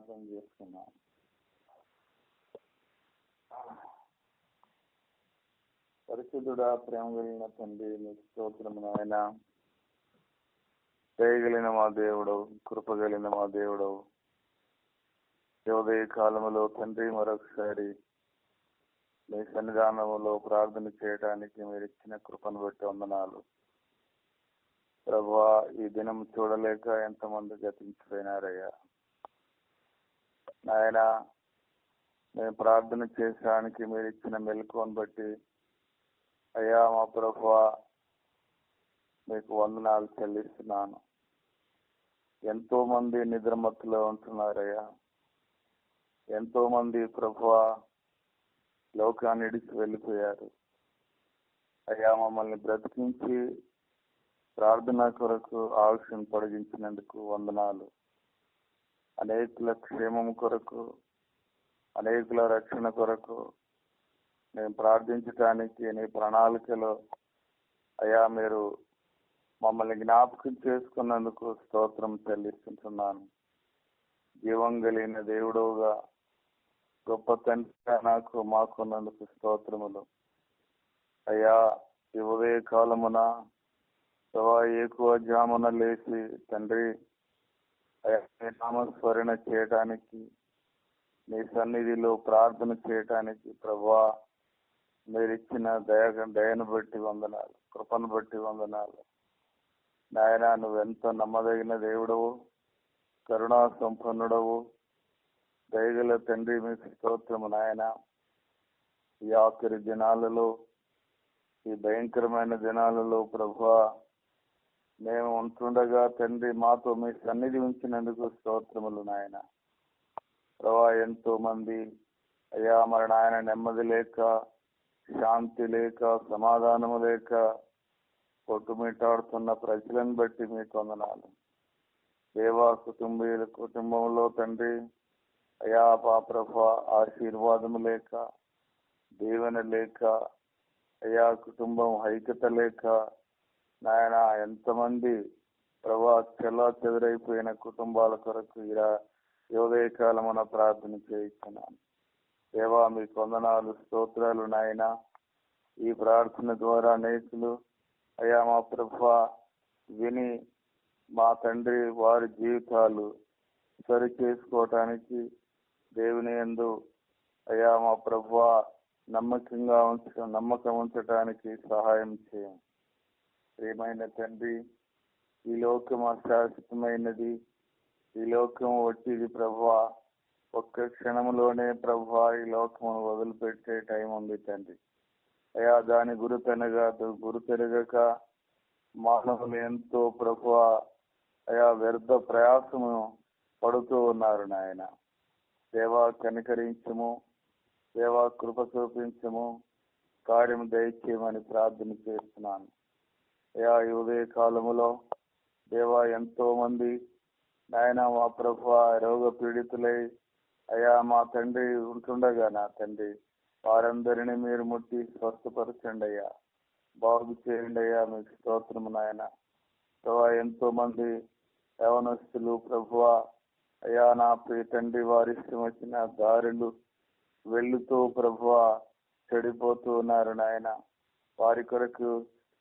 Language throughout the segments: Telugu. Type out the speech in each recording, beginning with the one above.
ప్రార్థన చేస్తున్నాం పరిశుద్ధుడా ప్రేమ కలిగిన తండ్రి నీకు స్తోత్రము నాయన. చేయగలిగిన మా దేవుడు కృపగలిగిన మా దేవుడు. ఉదయ కాలములో తండ్రి మరొకసారి మీ సన్నిధానంలో ప్రార్థన చేయడానికి మీరు ఇచ్చిన కృపను బట్టి వందనాలు. ప్రభా ఈ దినం చూడలేక ఎంతమంది గతించిపోయినారయ్యా. నాయన మేము ప్రార్థన చేయడానికి మీరు ఇచ్చిన మెలకువను బట్టి అయ్యా మా ప్రభు మీకు వందనాలు చెల్లిస్తున్నాను. ఎంతో మంది నిద్రమత్తులో ఉంటున్నారయ్యా. ఎంతో మంది ప్రభు లోకాన్ని ఇడిచి వెళ్ళిపోయారు. అయ్యా మమ్మల్ని బ్రతికించి ప్రార్థన కొరకు ఆలస్యం పొడిగించినందుకు వందనాలు. అనేకుల క్షేమం కొరకు అనేకుల రక్షణ కొరకు మేము ప్రార్థించటానికి నీ ప్రణాళికలో అయ్యా మీరు మమ్మల్ని జ్ఞాపకం చేసుకున్నందుకు స్తోత్రం చెల్లిస్తుంటున్నాను. జీవం కలిగిన దేవుడుగా గొప్ప తండ్రిగా నాకు మాకున్నందుకు స్తోత్రములు. అయ్యా ఈ ఉదయ కాలమున ప్రభా ఎక్కువ జామున లేచి తండ్రి నామస్మరణ చేయటానికి నీ సన్నిధిలో ప్రార్థన చేయటానికి ప్రభా మీరు ఇచ్చిన దయ దయను బట్టి వందనాలు కృపను బట్టి వందనాలు. నాయన నువ్వెంత నమ్మదగిన దేవుడవు కరుణా సంపన్నుడవు దయగల తండ్రి మీ స్తోత్రము నాయన. ఈ ఆఖరి దినాలలో ఈ భయంకరమైన దినాలలో ప్రభా మేము ఉంటుండగా తండ్రి మాతో మీ సన్నిధి ఉంచినందుకు స్తోత్రములు నాయన. ప్రభా ఎంతో మంది అయ్యా మరి నాయన నెమ్మది లేక శాంతి లేక సమాధానము లేక కొట్టుమిట్టాడుతున్న ప్రజలను బట్టి మీకు వందనాలు. దేవా కుటుంబీయుల కుటుంబంలో తండ్రి అయా పాప్రభ ఆశీర్వాదము లేక దీవెన లేక అయా కుటుంబం ఐక్యత లేక నాయన ఎంతమంది ప్రభా చెల్లా చెదరైపోయిన కుటుంబాల కొరకు ఇలా యోదయ కాలమున ప్రార్థన చేయిస్తున్నాను. దేవా మీ కొందనాలు స్తోత్రాలు నాయన. ఈ ప్రార్థన ద్వారా నేతలు అయ్యా మా ప్రభా విని మా తండ్రి వారి జీవితాలు సరి చేసుకోవటానికి దేవుని ఎందు అయ్యా మా ప్రభు నమ్మకంగా ఉంచ నమ్మకం ఉంచటానికి సహాయం చేయండి ప్రేమైన తండ్రి ఈ లోకం అశాశ్వతమైనది ఈ లోకం వచ్చింది ప్రభా ఒక్క క్షణంలోనే ప్రభా ఈ లోకమును వదిలిపెట్టే టైం ఉంది తండ్రి. అయా దాని గురుతెనగా గురుతెరగక మానవులు ఎంతో ప్రభు అయా వ్యర్థ ప్రయాసము పడుతూ ఉన్నారు నాయన. దేవా కనికరించము దేవా కృప చూపించము కార్యం దయచేయమని ప్రార్థన చేస్తున్నాను. అయా ఈ ఉదయ కాలములో దేవా ఎంతో మంది నాయన మా ప్రభు రోగ పీడితులై అయా మా తండ్రి ఉంటుండగా నా తండ్రి వారందరినీ మీరు ముట్టి స్వస్థపరచండి అయ్యా. బాగు చేయండి అయ్యా మీకు స్తోత్రము నాయన. ప్రభా ఎంతో మంది యవనస్తులు ప్రభువ అయ్యా నా ప్రియ తండ్రి వారిష్టం వచ్చిన దారులు వెళ్ళుతూ ప్రభువ చెడిపోతూ ఉన్నారు నాయన. వారి కొరకు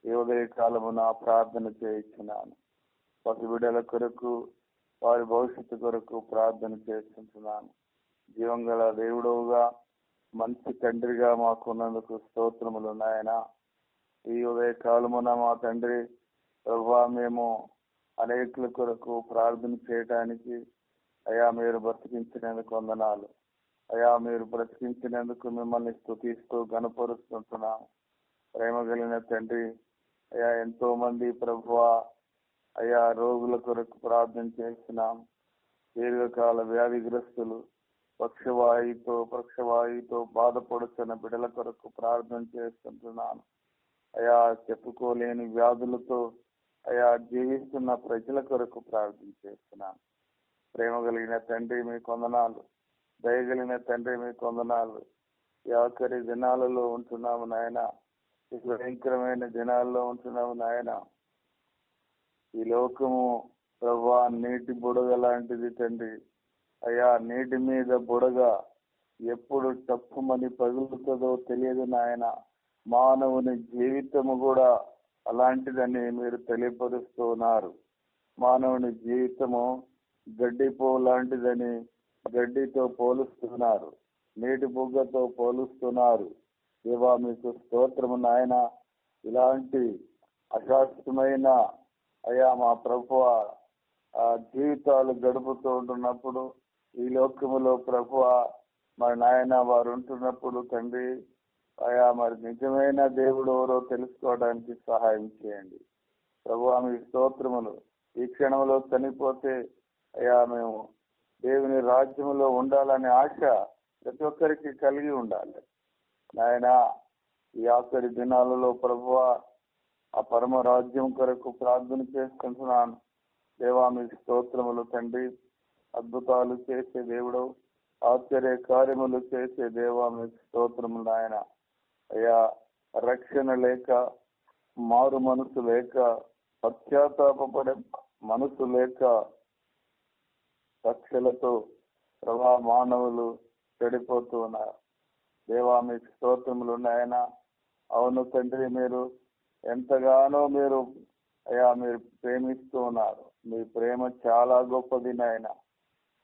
ఈ ఉదయకాలము నా ప్రార్థన చేయించున్నాను. పసిబిడ్డల కొరకు వారి భవిష్యత్తు కొరకు ప్రార్థన చేస్తున్నాను జీవం గల మంచి తండ్రిగా మాకున్నందుకు స్తోత్రములు నాయన. ఈ ఉదయ కాలమున మా తండ్రి ప్రభా మేము అనేకుల కొరకు ప్రార్థన చేయటానికి అయా మీరు బ్రతికించినందుకు వందనాలు. అయా మీరు బ్రతికించినందుకు మిమ్మల్ని స్థుతిస్తూ గనపరుస్తుంటున్నాం ప్రేమ కలిగిన తండ్రి అయ్యా ఎంతో మంది ప్రభు అయా రోగుల కొరకు ప్రార్థన చేస్తున్నాం. దీర్ఘకాల వ్యాధిగ్రస్తులు పక్షవాయుతో పక్షవాయుతో బాధపడుతున్న బిడల కొరకు ప్రార్థన చేస్తుంటున్నాను. అయా చెప్పుకోలేని వ్యాధులతో అయా జీవిస్తున్న ప్రజల కొరకు ప్రార్థన చేస్తున్నాను. ప్రేమ కలిగిన తండ్రి మీ కొందనాలు దయగలిగిన తండ్రి మీ కొందనాలు. ఈ ఆఖరి దినాలలో ఉంటున్నాము నాయన. భయంకరమైన దినాల్లో ఉంటున్నావు నాయన. ఈ లోకము ప్రభా నీటి బుడగ లాంటిది తండ్రి. అయ్యా నీటి మీద బుడగ ఎప్పుడు తప్పుమని పగులుతుందో తెలియదు నాయన. మానవుని జీవితము కూడా అలాంటిదని మీరు తెలియపరుస్తున్నారు మానవుని జీవితము గడ్డిపో లాంటిదని గడ్డితో పోలుస్తున్నారు. నీటి బుగ్గతో పోలుస్తున్నారు. దేవా మీకు స్తోత్రము నాయన. ఇలాంటి అశాశ్వతమైన అయ్యా మా ప్రభు జీవితాలు గడుపుతూ ఉంటున్నప్పుడు ఈ లోకములో ప్రభు మరి నాయన వారు ఉంటున్నప్పుడు తండ్రి అయా మరి నిజమైన దేవుడు ఎవరో తెలుసుకోవడానికి సహాయం చేయండి. ప్రభు మీ స్తోత్రములు ఈ క్షణంలో చనిపోతే అయ్యా మేము దేవుని రాజ్యములో ఉండాలనే ఆశ ప్రతి ఒక్కరికి కలిగి ఉండాలి. నాయన ఈ ఆఖరి దినాలలో ప్రభు ఆ పరమ రాజ్యం కొరకు ప్రార్థన చేసుకుంటున్నాను. దేవా మీ స్తోత్రములు తండ్రి అద్భుతాలు చేసే దేవుడు ఆశ్చర్య కార్యములు చేసే దేవా మీ స్తోత్రములు నాయన. అయ్యా రక్షణ లేక మారు మనసు లేక పశ్చాత్తాపడే మనసు లేక కక్షలతో ప్రభా మానవులు చెడిపోతూ ఉన్నారు. దేవా మీకు స్తోత్రములు ఉన్నాయన అవును తండ్రి మీరు ఎంతగానో మీరు అయ్యా మీరు ప్రేమిస్తూ ఉన్నారు. మీ ప్రేమ చాలా గొప్పది నాయన.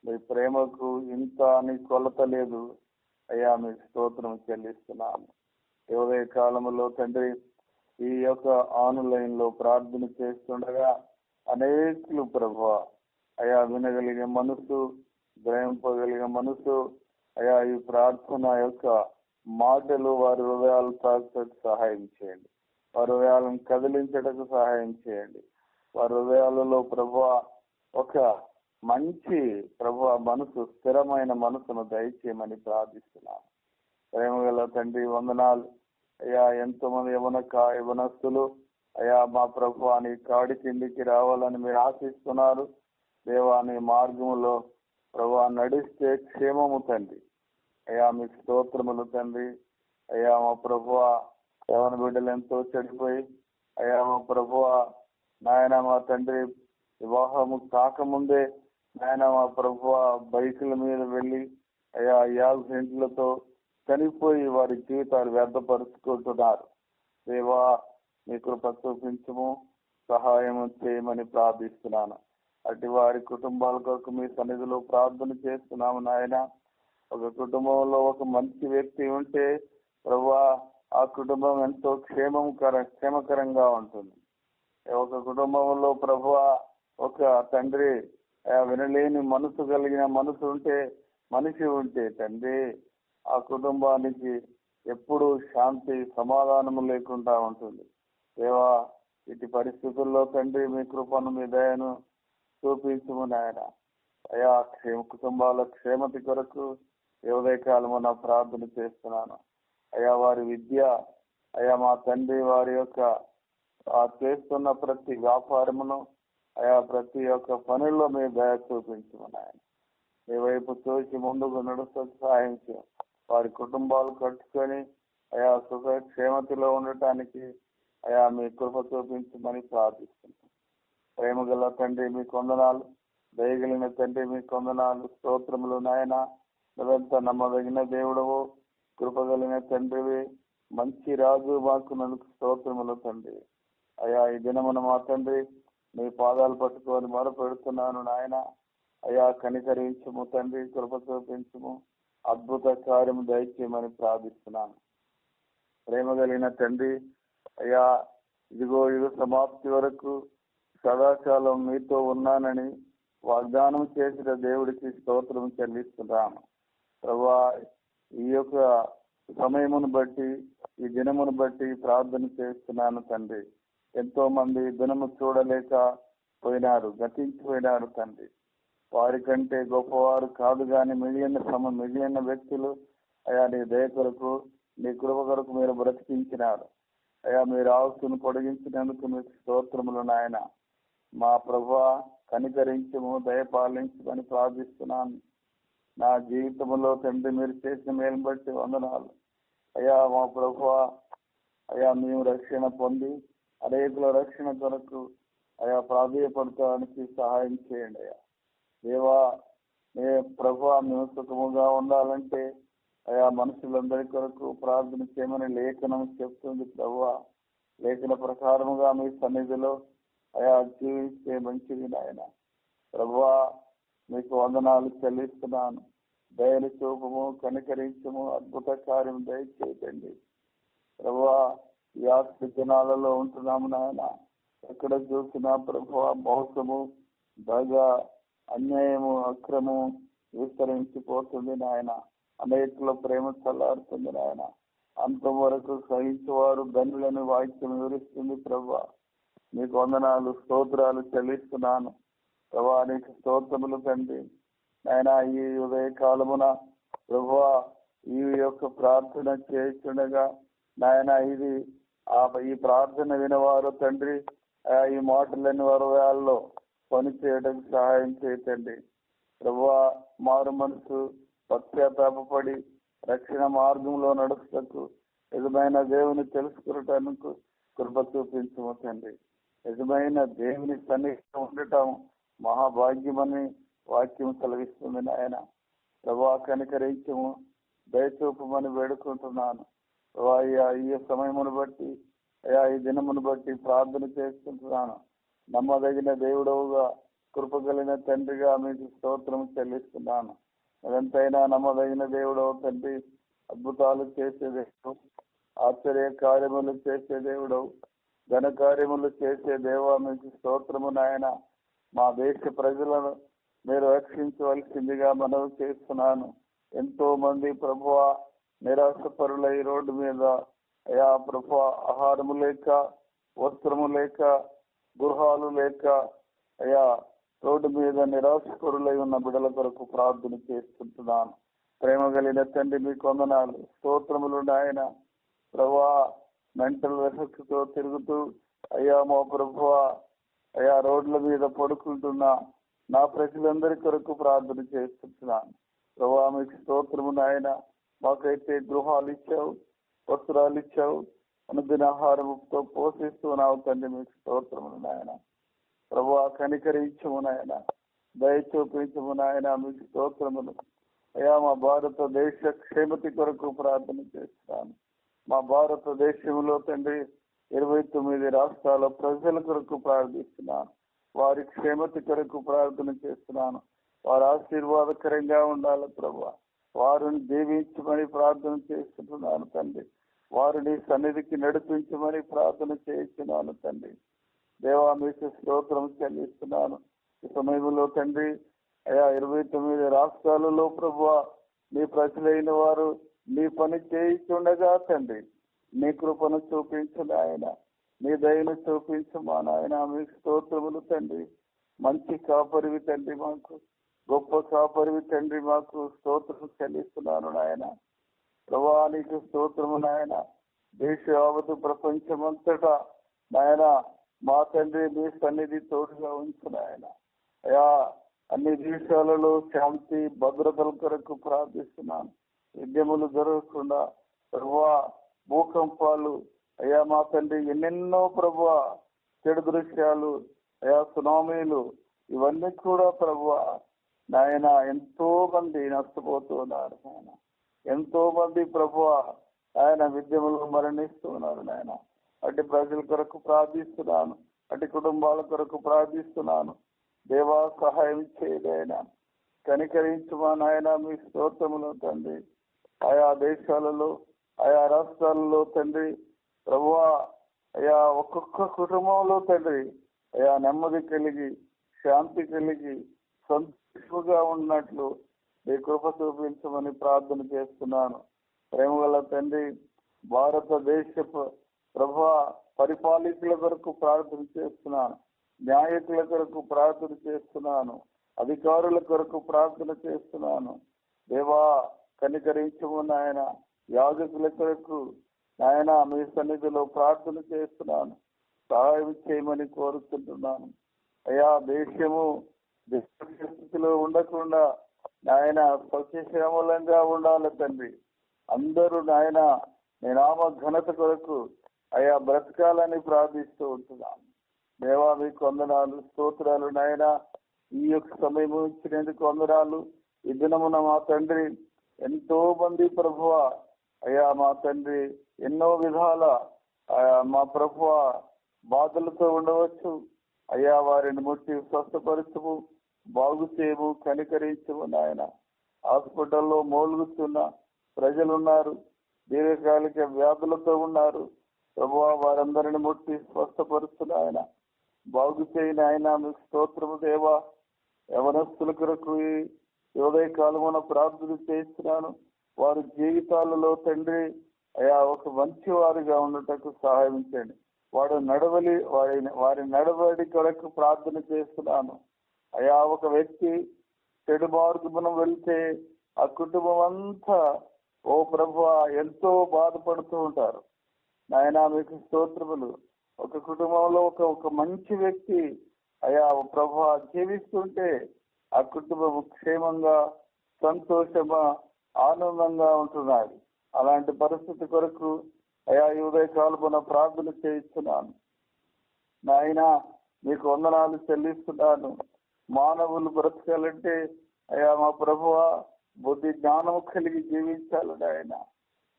మీ ప్రేమకు ఇంత అని కొలత లేదు. అయ్యా మీ స్తోత్రం చెల్లిస్తున్నాము. ఉదయ కాలంలో తండ్రి ఈ యొక్క ఆన్లైన్లో ప్రార్థన చేస్తుండగా అనేకులు ప్రభు అయా వినగలిగే మనసు గ్రహింపగలిగే మనసు అయా ఈ ప్రార్థన యొక్క మాటలు వారి హృదయాలు తాకటకు సహాయం చేయండి. వారి హృదయాలను కదిలించటకు సహాయం చేయండి. వారి హృదయాలలో ప్రభు ఒక మంచి ప్రభు మనసు స్థిరమైన మనసును దయచేయమని ప్రార్థిస్తున్నాను ప్రేమగల తండ్రి వందనాలు. అయ్యా ఎంతో మంది యవన యవనస్తులు అయ్యా మా ప్రభు అని కాడి కిందికి రావాలని మీరు ఆశిస్తున్నారు. దేవాని మార్గములో ప్రభు నడిస్తే క్షేమము తండ్రి. అయ్యా మీ స్తోత్రములు తండ్రి. అయ్యా మా ప్రభు యవన బిడ్డలు ఎంతో చెడిపోయి అయ్యా మా ప్రభు నాయన మా తండ్రి వివాహము కాకముందే నాయన మా ప్రభు బైకుల మీద వెళ్ళి అయ్యా యాక్సిడెంట్లతో చనిపోయి వారి జీవితాలు వ్యర్థపరుచుకుంటున్నారు. దేవా మీ కృప చూపించము సహాయం చేయమని ప్రార్థిస్తున్నాను. అటు వారి కుటుంబాల కొరకు మీ సన్నిధిలో ప్రార్థన చేస్తున్నాము నాయన. ఒక కుటుంబంలో ఒక మంచి వ్యక్తి ఉంటే ప్రభా ఆ కుటుంబం ఎంతో క్షేమకర క్షేమకరంగా ఉంటుంది. ఒక కుటుంబంలో ప్రభు ఒక తండ్రి వినలేని మనసు కలిగిన మనసు ఉంటే మనిషి ఉంటే తండ్రి ఆ కుటుంబానికి ఎప్పుడు శాంతి సమాధానము లేకుండా ఉంటుంది. దేవా ఇటు పరిస్థితుల్లో తండ్రి మీ కృపను మీ దయను చూపించము నాయన. అయా క్షేమ కుటుంబాల క్షేమతి కొరకు కాలము నా ప్రార్థన చేస్తున్నాను. అయా వారి విద్య అయా మా తండ్రి వారి యొక్క ఆ చేస్తున్న ప్రతి వ్యాపారమును అయా ప్రతి ఒక్క పనుల్లో మీ దయ చూపించమని ఆయన. మీ వైపు చూసి ముందుకు నడుస్తూ సహాయం వారి కుటుంబాలు కట్టుకొని అయా సుఖ క్షేమతిలో ఉండటానికి అయా మీ కృప చూపించమని ప్రార్థిస్తున్నాం. ప్రేమ గల తండ్రి మీ కొందనాలు దయగలిగిన తండ్రి మీ కొందనాలు స్తోత్రములు నాయన. నువ్వెంత నమ్మదగిన దేవుడవు? కృపగలిగిన తండ్రివి. మంచి రాజు మాకు నన్ను స్తోత్రములు తండ్రి. అయా ఈ దినమున మా తండ్రి మీ పాదాలు పట్టుకొని మొరపెడుతున్నాను నాయన. అయా కనికరించము తండ్రి కృప చూపించము. అద్భుత కార్యము దయచేయమని ప్రార్థిస్తున్నాను. ప్రేమ కలిగిన తండ్రి అయ్యా ఇదిగో యుగ సమాప్తి వరకు సదాకాలం మీతో ఉన్నానని వాగ్దానం చేసిన దేవుడికి స్తోత్రం చెల్లిస్తున్నాను ప్రభా ఈ యొక్క సమయమును బట్టి ఈ దినమును బట్టి ప్రార్థన చేస్తున్నాను తండ్రి. ఎంతో మంది దినము చూడలేక పోయినారు గతించిపోయినారు తండ్రి. వారి కంటే గొప్పవారు కాదు కానీ మిగిలిన సమ మిగిలిన వ్యక్తులు అయా నీ దయ కొరకు నీ కృప కొరకు మీరు బ్రతికించినారు. అయా మీరు ఆస్తును పొడిగించినందుకు మీకు స్తోత్రములు నాయన. మా ప్రభా కనికరించము దయపాలించమని ప్రార్థిస్తున్నాను. నా జీవితంలో తండ్రి మీరు చేసిన మేలు బట్టి వందనాలు. అయ్యా మా ప్రభు అయ్యా మేము రక్షణ పొంది అనేకుల రక్షణ కొరకు అయా ప్రాధేయపడటానికి సహాయం చేయండి అయ్యా. దేవా మే ప్రభు మేము సుఖముగా ఉండాలంటే అయా మనుషులందరి కొరకు ప్రార్థన చేయమని లేఖనం చెప్తుంది ప్రభు లేఖన ప్రకారముగా మీ సన్నిధిలో అయా జీవించే మంచిది నాయన. ప్రభు మీకు వందనాలు చెల్లిస్తున్నాను. దయలు చూపము కనికరించము అద్భుత కార్యం దయచేయండి. ప్రభువా ఈ ఆస్తి దినాలలో ఉంటున్నాము నాయన. ఎక్కడ చూసినా ప్రభు మోసము దగ అన్యాయము అక్రము విస్తరించిపోతుంది నాయన. అనేకుల ప్రేమ చల్లారుతుంది నాయన. అంతం వరకు సహించేవారు ధనులని వాక్యం వివరిస్తుంది ప్రభు. మీకు వందనాలు స్తోత్రాలు చెల్లిస్తున్నాను. ప్రభా నీకు స్తోత్రములు తండ్రి. ఆయన ఈ ఉదయ కాలమున ప్రభా ఈ యొక్క ప్రార్థన చేస్తుండగా నాయన ఇది ఆ ఈ ప్రార్థన వినవారు తండ్రి ఆ ఈ మాటలని వారు వేళల్లో పని చేయడానికి సహాయం చేయతండి ప్రభా మారు మనసు పశ్చాత్తాపడి రక్షణ మార్గంలో నడుస్తకు నిజమైన దేవుని తెలుసుకునటానికి కృప చూపించము తండ్రి. నిజమైన దేవుని సన్నిహితం ఉండటం మహాభాగ్యమని వాక్యం కలిగిస్తుంది నాయన. ప్రభా కనికరించము దయచూపమని వేడుకుంటున్నాను. అయ్యా ఈ సమయమును బట్టి అయ్యా ఈ దినమును బట్టి ప్రార్థన చేసుకుంటున్నాను నమ్మదగిన దేవుడవుగా కృప కలిగిన తండ్రిగా మీకు స్తోత్రం చెల్లిస్తున్నాను. ఎంతైనా నమ్మదగిన దేవుడవు తండ్రి అద్భుతాలు చేసే దేవుడు ఆశ్చర్య కార్యములు చేసే దేవుడవు ఘన కార్యములు చేసే దేవా మీకు స్తోత్రము నాయన. మా దేశ ప్రజలను మీరు రక్షించవలసిందిగా మనవి చేస్తున్నాను. ఎంతో మంది ప్రభువ నిరాశపరులై రోడ్డు మీద అయా ప్రభు ఆహారము లేక వస్త్రము లేక గృహాలు లేక అయా రోడ్డు మీద నిరాశపరులై ఉన్న బిడల కొరకు ప్రార్థన చేస్తుంటున్నాను. ప్రేమ కలిగిన తండ్రి మీ కొందనాలు స్తోత్రములు నాయన. ప్రభా మెంటల్ వెసక్తో తిరుగుతూ అయ్యా మా ప్రభువా అయ్యా రోడ్ల మీద పడుకుంటున్నా నా ప్రజలందరి కొరకు ప్రార్థన చేస్తున్నాను. ప్రభా మీకు స్తోత్రము నాయన. మాకైతే గృహాలు ఇచ్చావు వస్త్రాలు ఇచ్చావు అనుదినాహారముతో పోషిస్తూ నావు తండ్రి మీకు స్తోత్రములు నాయన. ప్రభా కనికరించము నాయన. దయ చూపించము నాయన మీకు స్తోత్రములు. అయ్యా మా భారతదేశ క్షేమతి కొరకు ప్రార్థన చేస్తాను మా భారతదేశంలో తండ్రి ఇరవై తొమ్మిది రాష్ట్రాల ప్రజల కొరకు ప్రార్థిస్తున్నాను. వారి క్షేమతి కొరకు ప్రార్థన చేస్తున్నాను. వారు ఆశీర్వాదకరంగా ఉండాలి ప్రభా. వారిని దీవించమని ప్రార్థన చేస్తున్నాను తండ్రి. వారిని సన్నిధికి నడిపించమని ప్రార్థన చేస్తున్నాను తండ్రి. దేవా మీకు స్తోత్రం చెల్లిస్తున్నాను. ఈ సమయంలో తండ్రి అయా ఇరవై తొమ్మిది రాష్ట్రాలలో ప్రభు నీ ప్రజలైన వారు నీ పని చేయిస్తుండగా తండ్రి నీ కృపను చూపించు నాయన నీ దయను చూపించు మా నాయన? మీ స్తోత్రములు తండ్రి. మంచి కాపరివి తండ్రి మాకు. గొప్ప కాపరివి తండ్రి మాకు. స్తోత్రం చెల్లిస్తున్నాను నాయన. ప్రభా నీకు స్తోత్రము నాయన. దేశ యావత్ ప్రపంచమంతటా నాయన మా తండ్రి మీ సన్నిధి తోడుగా ఉంచు నాయన. అయా అన్ని దేశాలలో శాంతి భద్రతల కొరకు ప్రార్థిస్తున్నాను. యుద్ధములు జరగకుండా ప్రభా భూకంపాలు అయ్యా మా తండ్రి ఎన్నెన్నో ప్రభు చెడు దృశ్యాలు అయా సునామీలు ఇవన్నీ కూడా ప్రభు నాయన ఎంతో మంది నష్టపోతున్నారు నాయన. ఎంతో మంది ప్రభు ఆయన విద్యములు మరణిస్తున్నారు నాయన. అటు ప్రజల కొరకు ప్రార్థిస్తున్నాను అటు కుటుంబాల కొరకు ప్రార్థిస్తున్నాను. దేవా సహాయం చేయలేనా కనికరించమా నాయన మీ స్తోత్రములు తండ్రి. ఆయా దేశాలలో ఆయా రాష్ట్రాలలో తండ్రి ప్రభువా అయా ఒక్కొక్క కుటుంబంలో తండ్రి అయా నెమ్మది కలిగి శాంతి కలిగి సంతోషంగా ఉన్నట్లు మీ కృప చూపించమని ప్రార్థన చేస్తున్నాను. ప్రేమగల తండ్రి భారతదేశ ప్రభా పరిపాలకుల కొరకు ప్రార్థన చేస్తున్నాను. న్యాయకుల కొరకు ప్రార్థన చేస్తున్నాను. అధికారుల కొరకు ప్రార్థన చేస్తున్నాను. దేవా కనికరించము నాయన. యాజకుల కొరకు నాయన మీ సన్నిధిలో ప్రార్థన చేస్తున్నాను. సహాయం చేయమని కోరుకుంటున్నాను. అయా దేశము స్థితిలో ఉండకుండా నాయన సస్యశ్యామలంగా ఉండాలి తండ్రి. అందరూ నాయన నీ నామ ఘనత కొరకు అయా బ్రతకాలని ప్రార్థిస్తూ ఉంటున్నాను దేవా మీకు వందనాలు స్తోత్రాలు నాయన. ఈ యొక్క సమయం ఇచ్చినందుకు వందనాలు. ఈ దినమున మా తండ్రి ఎంతో మంది ప్రభువ అయ్యా మా తండ్రి ఎన్నో విధాల మా ప్రభువ బాధలతో ఉండవచ్చు. అయ్యా వారిని ముట్టి స్వస్థపరచము బాగు చేయము కనికరించము నాయన. హాస్పిటల్లో మోలుగుతున్న ప్రజలు ఉన్నారు దీర్ఘకాలిక వ్యాధులతో ఉన్నారు. ప్రభు వారందరిని ముట్టి స్వస్థపరుస్తున్న ఆయన బాగు చేయని ఆయన మీకు స్తోత్రము దేవా. యవనస్తుల కొరకు ఈ ఉదయ కాలమున ప్రార్థన చేస్తున్నాను. వారి జీవితాలలో తండ్రి అయా ఒక మంచి వారిగా ఉండటకు సహాయం చేయండి. వాడు నడవలి వారి వారి నడవడి కొరకు ప్రార్థన చేస్తున్నాను. అయా ఒక వ్యక్తి చెడు మార్గమున వెళ్తే ఆ కుటుంబం అంతా ఓ ప్రభు ఎంతో బాధపడుతూ ఉంటారు. నాయన మీకు స్తోత్రములు. ఒక కుటుంబంలో ఒక ఒక మంచి వ్యక్తి అయా ప్రభు జీవిస్తుంటే ఆ కుటుంబం క్షేమంగా సంతోషమా ఆనందంగా ఉంటున్నారు అలాంటి పరిస్థితి కొరకు అయా ఉదయ కాల్పున ప్రార్థన చేయిస్తున్నాను. నాయన మీకు వందనాలు చెల్లిస్తున్నాను. మానవులు బ్రతకాలంటే అయా మా ప్రభువ బుద్ధి జ్ఞానం కలిగి జీవించాలని ఆయన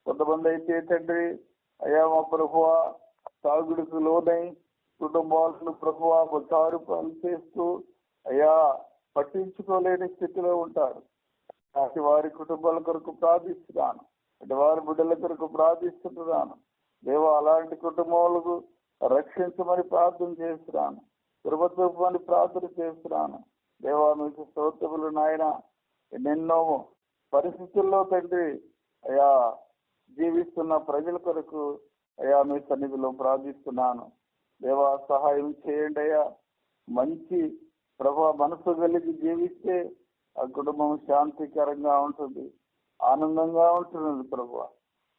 కొంతమంది అయితే తండ్రి అయా మా ప్రభువ సాగుడికి లోనై కుటుంబాలను ప్రభువ చారు పనిచేస్తూ చేస్తూ అయా పట్టించుకోలేని స్థితిలో ఉంటారు. అటు వారి కుటుంబాల కొరకు ప్రార్థిస్తున్నాను. అటు వారి బిడ్డల కొరకు ప్రార్థిస్తున్నాను దేవ అలాంటి కుటుంబాలకు రక్షించమని ప్రార్థన చేస్తున్నాను. కృపచూపమని ప్రార్థన చేస్తున్నాను. దేవా మీకు స్తోత్రములు నాయన. ఎన్నెన్నో పరిస్థితుల్లో తండ్రి అయా జీవిస్తున్న ప్రజల కొరకు అయా మీ సన్నిధిలో ప్రార్థిస్తున్నాను. దేవా సహాయం చేయండి అయ్యా. మంచి ప్రభా మనసు కలిగి జీవిస్తే ఆ కుటుంబం శాంతికరంగా ఉంటుంది ఆనందంగా ఉంటుంది ప్రభు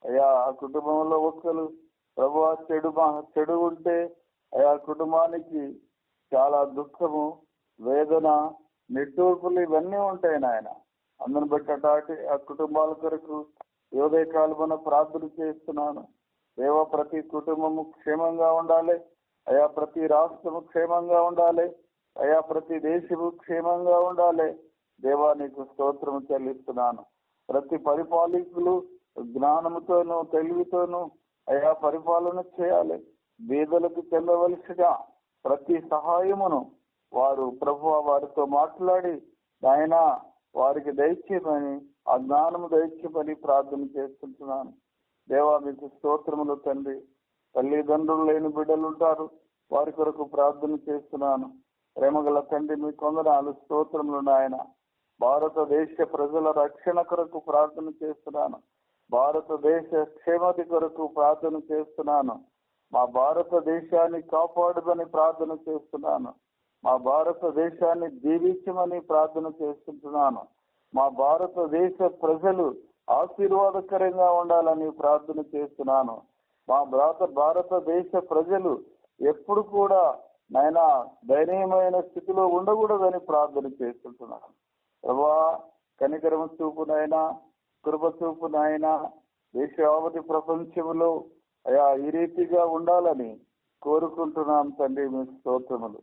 అయ్యా ఆ కుటుంబంలో ఒక్కరు ప్రభు చెడు చెడు ఉంటే అయా కుటుంబానికి చాలా దుఃఖము వేదన నిట్టూర్పులు ఇవన్నీ ఉంటాయి నాయన. అందుని బట్టి అటాటి ఆ కుటుంబాల కొరకు యోదయ కాలమున ప్రార్థన చేస్తున్నాను. దేవ ప్రతి కుటుంబము క్షేమంగా ఉండాలి. అయా ప్రతి రాష్ట్రము క్షేమంగా ఉండాలి. అయా ప్రతి దేశము క్షేమంగా ఉండాలి. దేవా నీకు స్తోత్రం చెల్లిస్తున్నాను. ప్రతి పరిపాలకులు జ్ఞానముతోనూ తెలివితోనూ అయా పరిపాలన చేయాలి. బీదలకు తెల్లవలసిన ప్రతి సహాయమును వారు ప్రభు వారితో మాట్లాడి ఆయన వారికి దయచేయమని ఆ జ్ఞానము దయచేయమని ప్రార్థన చేస్తుంటున్నాను. దేవా మీకు స్తోత్రములు తండ్రి. తల్లిదండ్రులు లేని బిడ్డలు ఉంటారు వారి కొరకు ప్రార్థన చేస్తున్నాను. ప్రేమగల తండ్రి మీ కొందనాలు స్తోత్రములు నాయన. భారతదేశ ప్రజల రక్షణ కొరకు ప్రార్థన చేస్తున్నాను. భారతదేశ క్షేమతి కొరకు ప్రార్థన చేస్తున్నాను. మా భారతదేశాన్ని కాపాడమని ప్రార్థన చేస్తున్నాను. మా భారతదేశాన్ని దీవించమని ప్రార్థన చేస్తుంటున్నాను మా భారతదేశ ప్రజలు ఆశీర్వాదకరంగా ఉండాలని ప్రార్థన చేస్తున్నాను. మా భారత భారతదేశ ప్రజలు ఎప్పుడు కూడా నైనా దయనీయమైన స్థితిలో ఉండకూడదని ప్రార్థన చేస్తుంటున్నాను ప్రభా కనికరమ చూపు నాయన కృప చూపు నాయన ప్రపంచంలో అయా ఈ రీతిగా ఉండాలని కోరుకుంటున్నాం తండ్రి మీ స్తోత్రములు.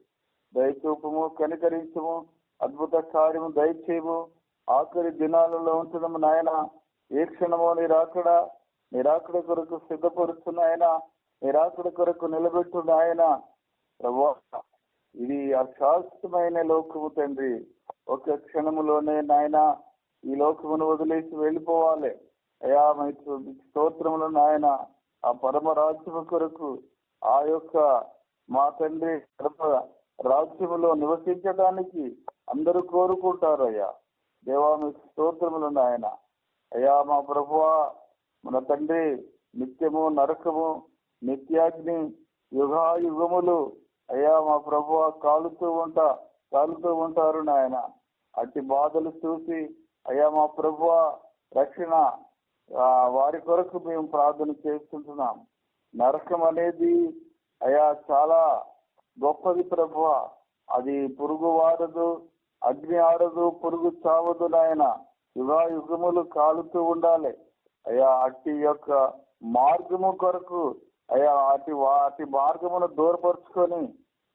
దయచూపము కనికరించము అద్భుత కార్యము దయచేయము. ఆఖరి దినాలలో ఉంచడము నాయన. ఏ క్షణమో నిరాకడ రాకడ కొరకు సిద్ధపరుస్తున్న నిరాకడ కొరకు నిలబెట్టున్న ఆయన ప్రభా ఇది అశాశ్వతమైన లోకము తండ్రి. ఒక క్షణములోనే నాయన ఈ లోకమును వదిలేసి వెళ్ళిపోవాలి. అయా మీకు స్తోత్రములు నాయన. ఆ పరమ రాజ్యము కొరకు ఆ యొక్క మా తండ్రి పరమ రాజ్యములో నివసించడానికి అందరూ కోరుకుంటారు అయ్యా దేవా మీకు స్తోత్రములు నాయన. అయ్యా మా ప్రభువా మన తండ్రి నిత్యము నరకము నిత్యాగ్ని యుగాయుగములు అయ్యా మా ప్రభువ కాలుతూ ఉంటా. కాలుతూ ఉంటారు నాయన. అట్టి బాధలు చూసి అయ్యా మా ప్రభువ రక్షణ వారి కొరకు మేము ప్రార్థన చేస్తుంటున్నాం. నరకం అనేది అయ్యా చాలా గొప్పది ప్రభువ. అది పురుగు వారదు అగ్ని ఆడదు పురుగు చావదు నాయన. యుగా యుగములు కాలుతూ ఉండాలి. అయ్యా అట్టి యొక్క మార్గము కొరకు అయ్యా అటు వాటి మార్గమును దూరపరుచుకొని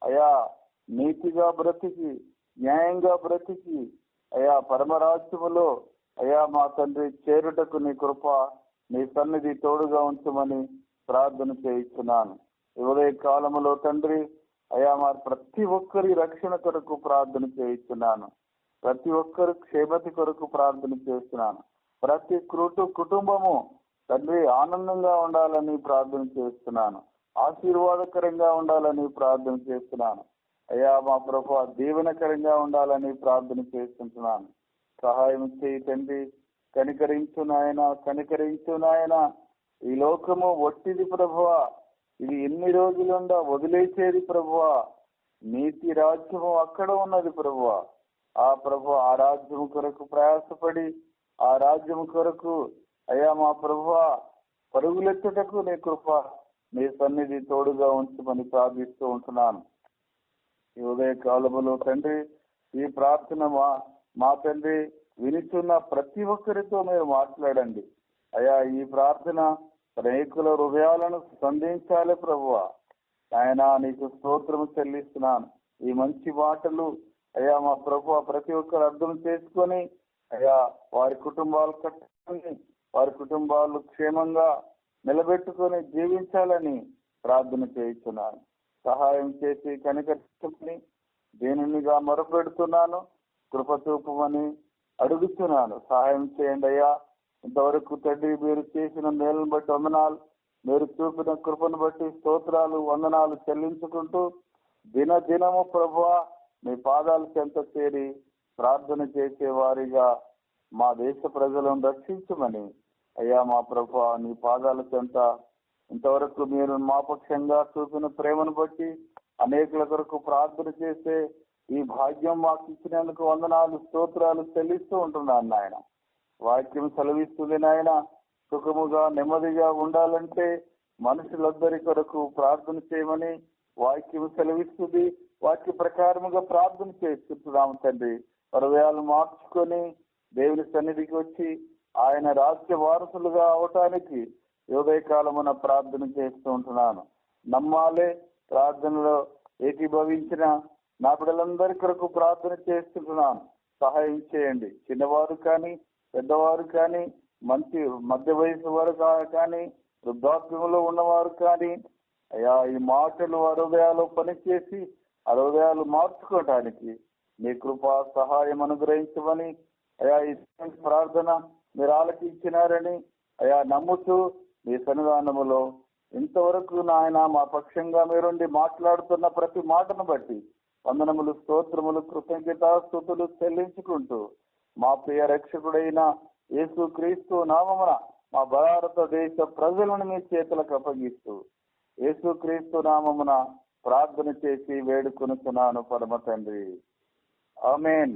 అయ్యా నీతిగా బ్రతికి న్యాయంగా బ్రతికి అయా పరమరాజ్యములో అయా మా తండ్రి చేరుటకు నీ కృప నీ సన్నిధి తోడుగా ఉంచమని ప్రార్థన చేయిస్తున్నాను. ఇవలే ఉదయ కాలములో తండ్రి అయా మా ప్రతి ఒక్కరి రక్షణ కొరకు ప్రార్థన చేయిస్తున్నాను. ప్రతి ఒక్కరు క్షేమతి కొరకు ప్రార్థన చేస్తున్నాను. ప్రతి కుటు కుటుంబము తండ్రి ఆనందంగా ఉండాలని ప్రార్థన చేస్తున్నాను. ఆశీర్వాదకరంగా ఉండాలని ప్రార్థన చేస్తున్నాను. అయ్యా మా ప్రభు దీవెనకరంగా ఉండాలని ప్రార్థన చేస్తుంటున్నాను. సహాయం చేయి తండ్రి. కనికరించు నాయన కనికరించు నాయన. ఈ లోకము ఒట్టిది ప్రభువ. ఇది ఎన్ని రోజులుండా వదిలేసేది ప్రభువ. నీతి రాజ్యము అక్కడ ఉన్నది ప్రభువ. ఆ ప్రభు ఆ రాజ్యము కొరకు ప్రయాసపడి ఆ రాజ్యము కొరకు అయ్యా మా ప్రభువ పరుగులెత్తుటకు నీ కృప నీ సన్నిధి తోడుగా ఉంచమని ప్రార్థిస్తూ ఉంటున్నాను. ఈ ఉదయ కాలములో తండ్రి ఈ ప్రార్థన మా మా తండ్రి వినిచున్న ప్రతి ఒక్కరితో మీరు మాట్లాడండి. అయ్యా ఈ ప్రార్థన అనేకుల హృదయాలను స్పందించాలి ప్రభువ. ఆయన నీకు స్తోత్రం చెల్లిస్తున్నాను. ఈ మంచి మాటలు అయ్యా మా ప్రభు ప్రతి ఒక్కరు అర్థం చేసుకొని అయ్యా వారి కుటుంబాలు కట్టుకొని వారి కుటుంబాలు క్షేమంగా నిలబెట్టుకొని జీవించాలని ప్రార్థన చేయిస్తున్నాను. సహాయం చేసి కనికరించమని దేనినిగా మొరపెడుతున్నాను. కృప చూపమని అడుగుతున్నాను. సహాయం చేయండి అయ్యా. ఇంతవరకు తండ్రి మీరు చేసిన మేలను బట్టి వందనాలు. మీరు చూపిన కృపను బట్టి స్తోత్రాలు వందనాలు చెల్లించుకుంటూ దిన దినము ప్రభు మీ పాదాలు చెంత చేరి ప్రార్థన చేసే వారిగా మా దేశ ప్రజలను రక్షించమని అయ్యా మా ప్రభు నీ పాదాల చెంత ఇంతవరకు మీరు మా పక్షంగా చూపిన ప్రేమను బట్టి అనేకుల కొరకు ప్రార్థన చేసే ఈ భాగ్యం మాకు ఇచ్చినందుకు వందనాలు స్తోత్రాలు చెల్లిస్తూ ఉంటున్నాను నాయన. వాక్యం సెలవిస్తుంది నాయన. సుఖముగా నెమ్మదిగా ఉండాలంటే మనుషులందరి కొరకు ప్రార్థన చేయమని వాక్యం సెలవిస్తుంది. వాక్య ప్రకారముగా ప్రార్థన చేస్తున్నాము తండ్రి. హృదయాలు మార్చుకొని దేవుని సన్నిధికి వచ్చి ఆయన రాజ్య వారసులుగా అవటానికి యోగకాలమున ప్రార్థన చేస్తూ ఉంటున్నాను. నమ్మాలే ప్రార్థనలో ఏకీభవించిన నా బిడ్డలందరి కొరకు ప్రార్థన చేస్తుంటున్నాను. సహాయం చేయండి. చిన్నవారు కానీ పెద్దవారు కానీ మంచి మధ్య వయసు వారు కానీ వృద్ధాప్యంలో ఉన్నవారు కానీ అయ్యా ఈ మాటలు అరుదయాలు పనిచేసి అరుదయాలు మార్చుకోవటానికి మీ కృప సహాయం అనుగ్రహించమని అయా ఈ ప్రార్థన మీరు ఆలకించినారని అయా నమ్ముతూ మీ సన్నిధానములో ఇంతవరకు నాయన మా పక్షంగా మీరుండి మాట్లాడుతున్న ప్రతి మాటను బట్టి వందనములు స్తోత్రములు కృతజ్ఞత స్థుతులు చెల్లించుకుంటూ మా ప్రియ రక్షకుడైన యేసు క్రీస్తు నామమున మా భారతదేశ ప్రజలను మీ చేతులకు అప్పగిస్తూ యేసు క్రీస్తు నామమున ప్రార్థన చేసి వేడుకొనుచున్నాను పరమ తండ్రి. ఆమెన్.